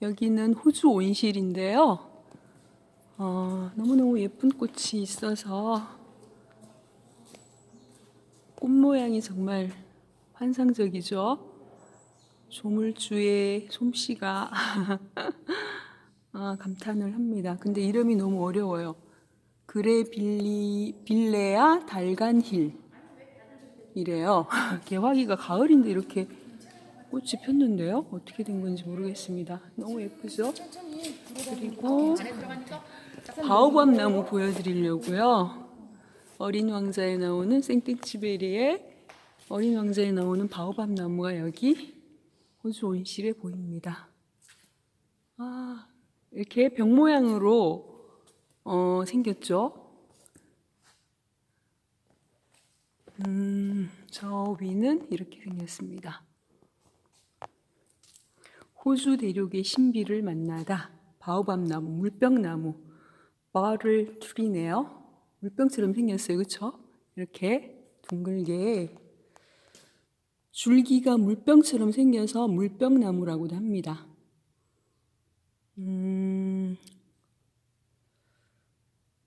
여기는 호주 온실인데요. 어, 너무너무 예쁜 꽃이 있어서 꽃 모양이 정말 환상적이죠. 조물주의 솜씨가 아, 감탄을 합니다. 근데 이름이 너무 어려워요. 그레 빌리 빌레아 달간힐 이래요. 개화기가 가을인데 이렇게 꽃이 폈는데요. 어떻게 된 건지 모르겠습니다. 너무 예쁘죠? 그리고 바오밤 나무 보여드리려고요. 어린 왕자에 나오는 생땡치베리의 어린 왕자에 나오는 바오밤 나무가 여기 호주 온실에 보입니다. 아, 이렇게 벽 모양으로 어, 생겼죠. 음, 저 위는 이렇게 생겼습니다. 호주 대륙의 신비를 만나다. 바오밤 나무, 물병 나무, 바를 트리네요. 물병처럼 생겼어요, 그렇죠? 이렇게 둥글게 줄기가 물병처럼 생겨서 물병나무라고도 합니다. 음,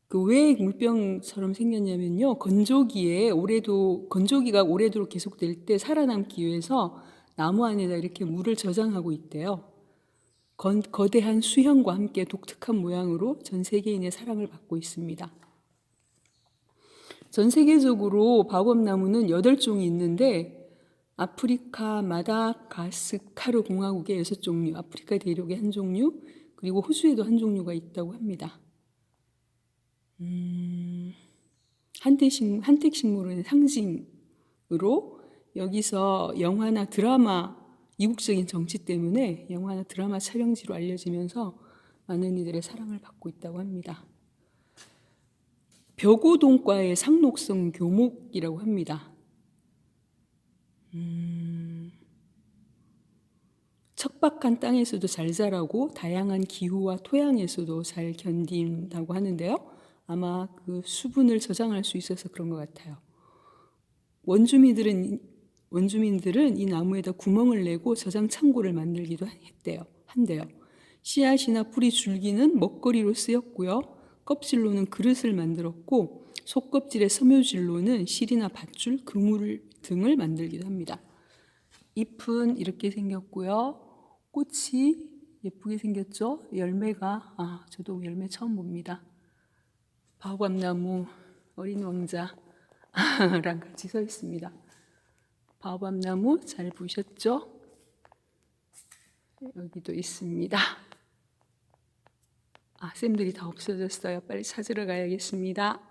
그왜 물병처럼 생겼냐면요. 건조기에 오래도 건조기가 오래도록 계속될 때 살아남기 위해서 나무 안에다 이렇게 물을 저장하고 있대요. 건, 거대한 수형과 함께 독특한 모양으로 전 세계인의 사랑을 받고 있습니다. 전 세계적으로 바오밤나무는 8종이 있는데 아프리카 마다가스카르 공화국의 6종류, 아프리카 대륙의 한 종류, 그리고 호주에도 한 종류가 있다고 합니다. 음, 한택식, 한택식물은 상징으로 여기서 영화나 드라마, 이국적인 정치 때문에 영화나 드라마 촬영지로 알려지면서 많은 이들의 사랑을 받고 있다고 합니다. 벽오동과의 상록성 교목이라고 합니다. 음, 척박한 땅에서도 잘 자라고 다양한 기후와 토양에서도 잘 견딘다고 하는데요. 아마 그 수분을 저장할 수 있어서 그런 것 같아요. 원주민들은 원주민들은 이 나무에다 구멍을 내고 저장 창고를 만들기도 했대요. 한대요. 씨앗이나 뿌리 줄기는 먹거리로 쓰였고요. 껍질로는 그릇을 만들었고 속껍질의 섬유질로는 실이나 밧줄, 그물 등을 만들기도 합니다. 잎은 이렇게 생겼고요. 꽃이 예쁘게 생겼죠. 열매가 아 저도 열매 처음 봅니다. 바오밤나무 어린 왕자랑 같이 서 있습니다. 바오밤나무 잘 보셨죠? 여기도 있습니다. 아, 쌤들이 다 없어졌어요. 빨리 찾으러 가야겠습니다.